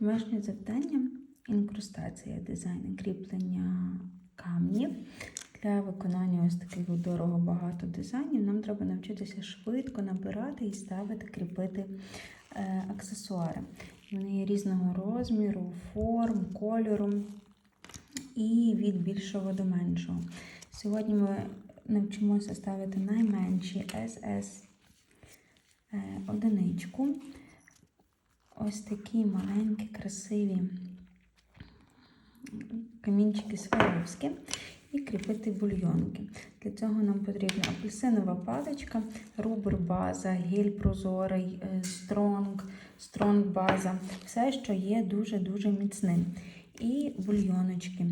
Домашнє завдання інкрустація дизайн кріплення камнів. Для виконання ось таких дорого багато дизайнів нам треба навчитися швидко набирати і ставити, кріпити е, аксесуари. Вони є різного розміру, форм, кольору і від більшого до меншого. Сьогодні ми навчимося ставити найменші SS е, одиничку. Ось такі маленькі, красиві камінчики Сваровські і кріпити бульйонки. Для цього нам потрібна апельсинова паличка, рубер база, гель прозорий, е, стронг, стронг база, все, що є дуже-дуже міцним. І бульйоночки.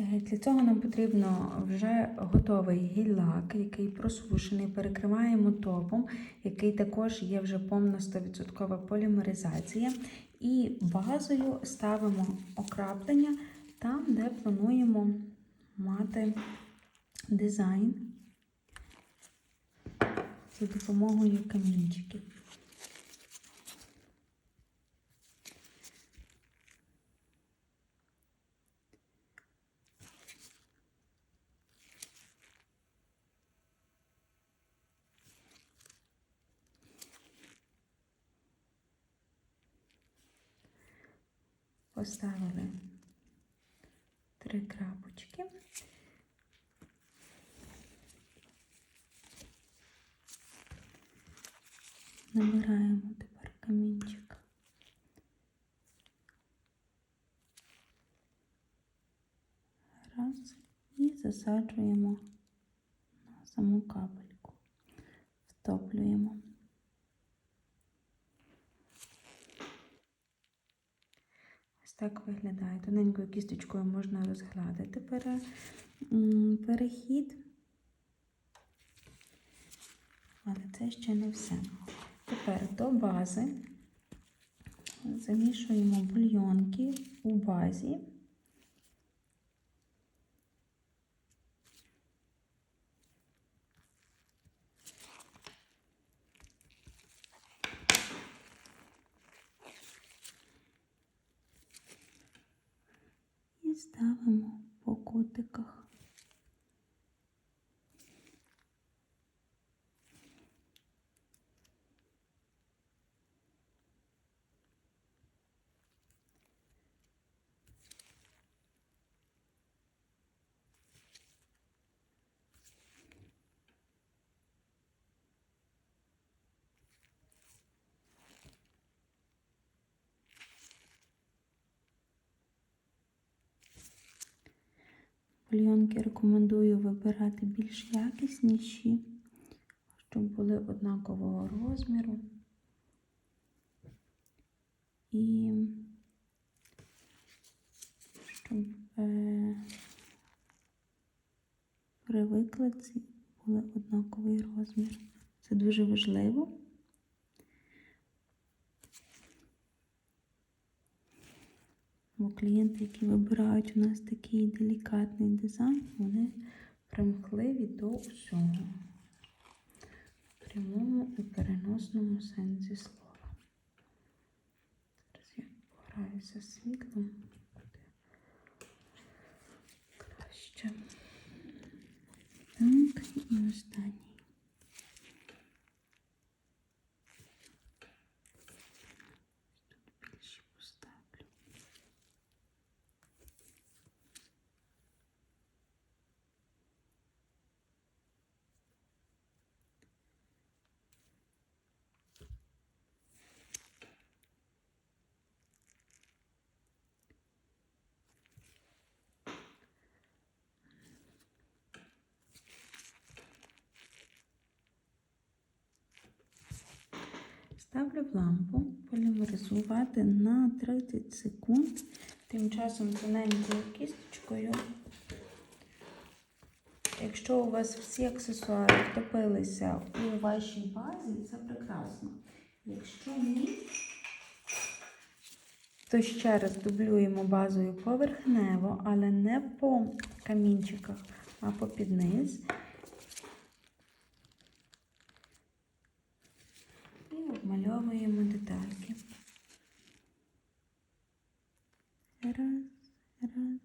Е, Для цього нам потрібно вже готовий гіль-лак, який просушений, перекриваємо топом, який також є вже повна 100% полімеризація. І базою ставимо окраплення там, де плануємо мати дизайн за допомогою камінчиків. Поставили три крапочки. Набираємо тепер камінчик. Раз і засаджуємо на саму капельку, втоплюємо. Ось так виглядає. Тоненькою кісточкою можна розгладити перехід. Але це ще не все. Тепер до бази замішуємо бульйонки у базі. І ставимо по кутиках. Бульйонки рекомендую вибирати більш якісніші, щоб були однакового розміру. І щоб е, при викладці були однаковий розмір. Це дуже важливо. Бо клієнти, які вибирають у нас такий делікатний дизайн, вони примхливі до усього. В прямому і переносному сенсі слова. Зараз я пограюся світлом. Краще. Так, і останній. Ставлю в лампу полімеризувати на 30 секунд. Тим часом тоненькою кісточкою. Якщо у вас всі аксесуари втопилися у вашій базі, це прекрасно. Якщо ні, то ще раз дублюємо базою поверхнево, але не по камінчиках, а по домальовуємо детальки. Раз, раз.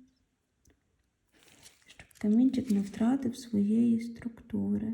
Щоб камінчик не втратив своєї структури.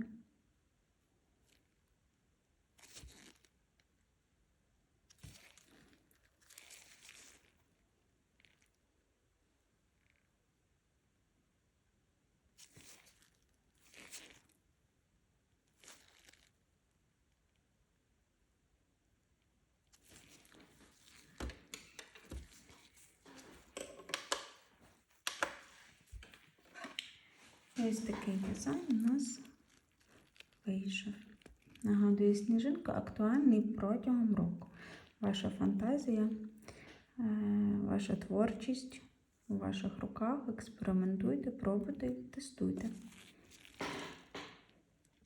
Ось такий дизайн у нас вийшов. Нагадую, сніжинка актуальний протягом року. Ваша фантазія, е, ваша творчість у ваших руках. Експериментуйте, пробуйте, тестуйте.